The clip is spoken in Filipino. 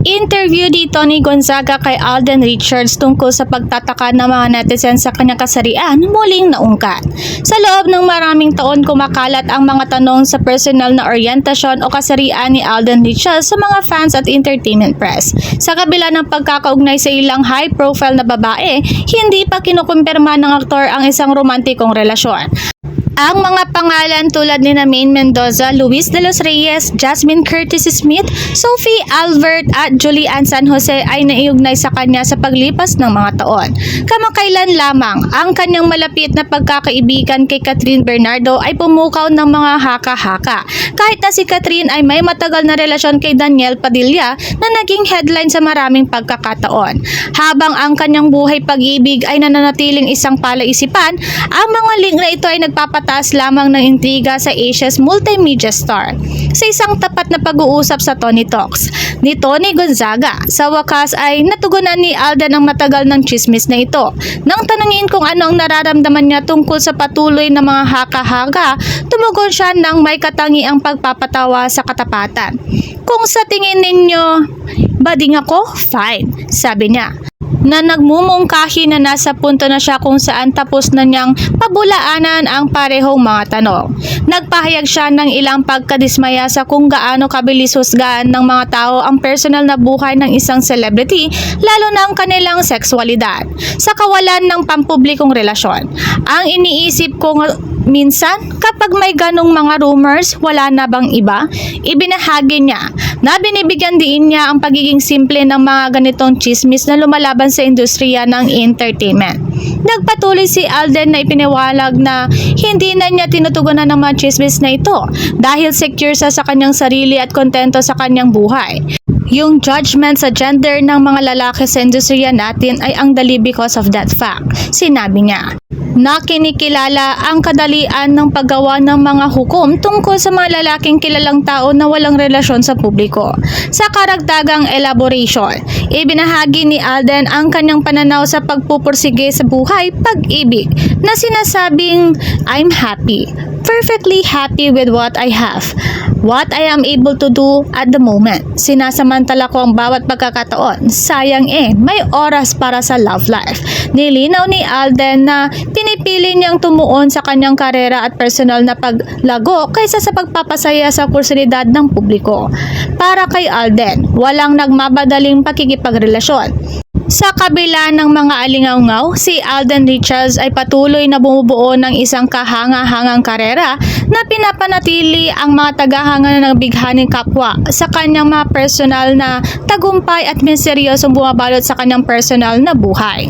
Interview ni Gonzaga kay Alden Richards tungkol sa pagtataka ng mga netizen sa kanyang kasarian muling naungkat. Sa loob ng maraming taon kumakalat ang mga tanong sa personal na oryentasyon o kasarian ni Alden Richards sa mga fans at entertainment press. Sa kabila ng pagkakaugnay sa ilang high-profile na babae, hindi pa kinukumpirma ng aktor ang isang romantikong relasyon. Ang mga pangalan tulad ni Maine Mendoza, Luis de los Reyes, Jasmine Curtis Smith, Sophie Albert at Julian San Jose ay naiugnay sa kanya sa paglipas ng mga taon. Kamakailan lamang, ang kanyang malapit na pagkakaibigan kay Catherine Bernardo ay pumukaw ng mga haka-haka. Kahit na si Catherine ay may matagal na relasyon kay Daniel Padilla na naging headline sa maraming pagkakataon. Habang ang kanyang buhay pag-ibig ay nananatiling isang palaisipan, ang mga link na ito ay nagpapataas lamang ng intriga sa Asia's multimedia star. Sa isang tapat na pag-uusap sa Tony Talks ni Tony Gonzaga, sa wakas ay natugunan ni Alden ang matagal ng chismis na ito. Nang tanungin kung ano ang nararamdaman niya tungkol sa patuloy na mga haka-haka, tumugon siya ng may katangi ang pagpapatawa sa katapatan. Kung sa tingin ninyo, bading ako, fine, sabi niya na nagmumungkahi na nasa punto na siya kung saan tapos na niyang pabulaanan ang parehong mga tanong. Nagpahayag siya ng ilang pagkadismaya sa kung gaano kabilis husgaan ng mga tao ang personal na buhay ng isang celebrity, lalo na ang kanilang sexualidad, sa kawalan ng pampublikong relasyon. Ang iniisip ko minsan, kapag may ganong mga rumors, wala na bang iba? Ibinahagi niya na binibigyan din niya ang pagiging simple ng mga ganitong chismis na lumalaban sa industriya ng entertainment. Nagpatuloy si Alden na ipiniwalag na hindi na niya tinutugunan ng mga chismis na ito dahil secure siya sa kanyang sarili at kontento sa kanyang buhay. Yung judgment sa gender ng mga lalaki sa industriya natin ay ang dali because of that fact, sinabi niya na kinikilala ang kadalian ng paggawa ng mga hukom tungkol sa mga lalaking kilalang tao na walang relasyon sa publiko. Sa karagdagang elaboration, ibinahagi ni Alden ang kanyang pananaw sa pagpupursige sa buhay pag-ibig na sinasabing, I'm happy, perfectly happy with what I have, what I am able to do at the moment. Sinasamantala ko ang bawat pagkakataon. Sayang eh, may oras para sa love life. Nilinaw ni Alden na pinipili niyang tumuon sa kanyang karera at personal na paglago kaysa sa pagpapasaya sa kursilidad ng publiko. Para kay Alden, walang nagmabadaling pakikipagrelasyon. Sa kabila ng mga alingaungaw, si Alden Richards ay patuloy na bumubuo ng isang kahanga-hangang karera na pinapanatili ang mga tagahanga ng bighaning kapwa sa kanyang mga personal na tagumpay at miseryosong bumabalot sa kanyang personal na buhay.